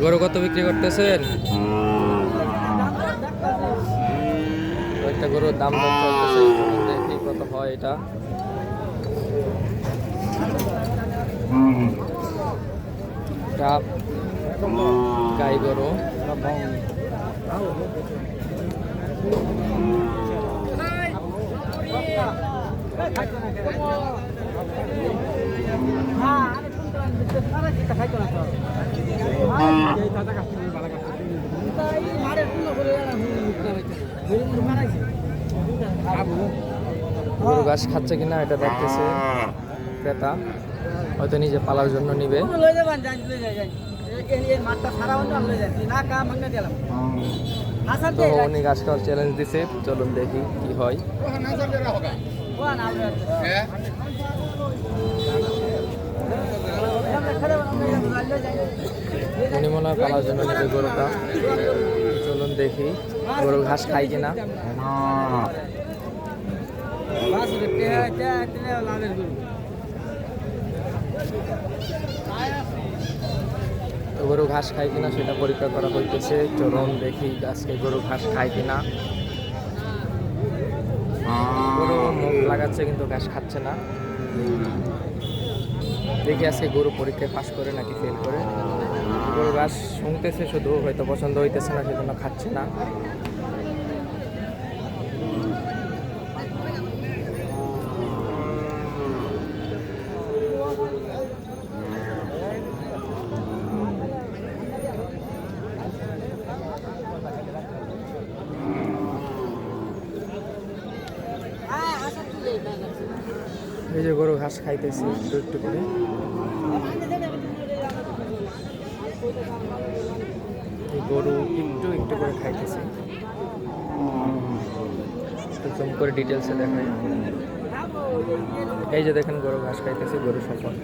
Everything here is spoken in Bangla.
গরু কত বিক্রি করতেছেন? একটা গরুর দাম দেখি কত হয় এটা। গাই গরু। গরু ঘাস খাচ্ছে কিনা এটা দেখতেছে। ক্রেতা, হয়তো নিজে পালার জন্য নিবে। উনি খাওয়ার চ্যালেঞ্জ দিছে, চলুন দেখি কি হয়। উনি মনে হয়? পালার জন্য নিবে গরুটা। চলুন দেখি গরু ঘাস খাই কিনা। গরু। ঘাস খায় কিনা সেটা পরীক্ষা করা হইতেছে। চলুন দেখি আজকে গরু ঘাস খায় কিনা। লাগাচ্ছে কিন্তু ঘাস খাচ্ছে না। দেখি আজকে গরু পরীক্ষায় পাশ করে নাকি ফেল করে। গরু ঘাস শুনতেছে শুধু, হয়তো পছন্দ হইতেছে না, সেজন্য খাচ্ছে না। এই যে গরু ঘাস খাইতেছে, একটু একটু করে। গরু একটু একটু করে খাইতেছে। জুম করে ডিটেলসে দেখায় এই যে দেখেন গরু ঘাস খাইতেছে, গরু সফল।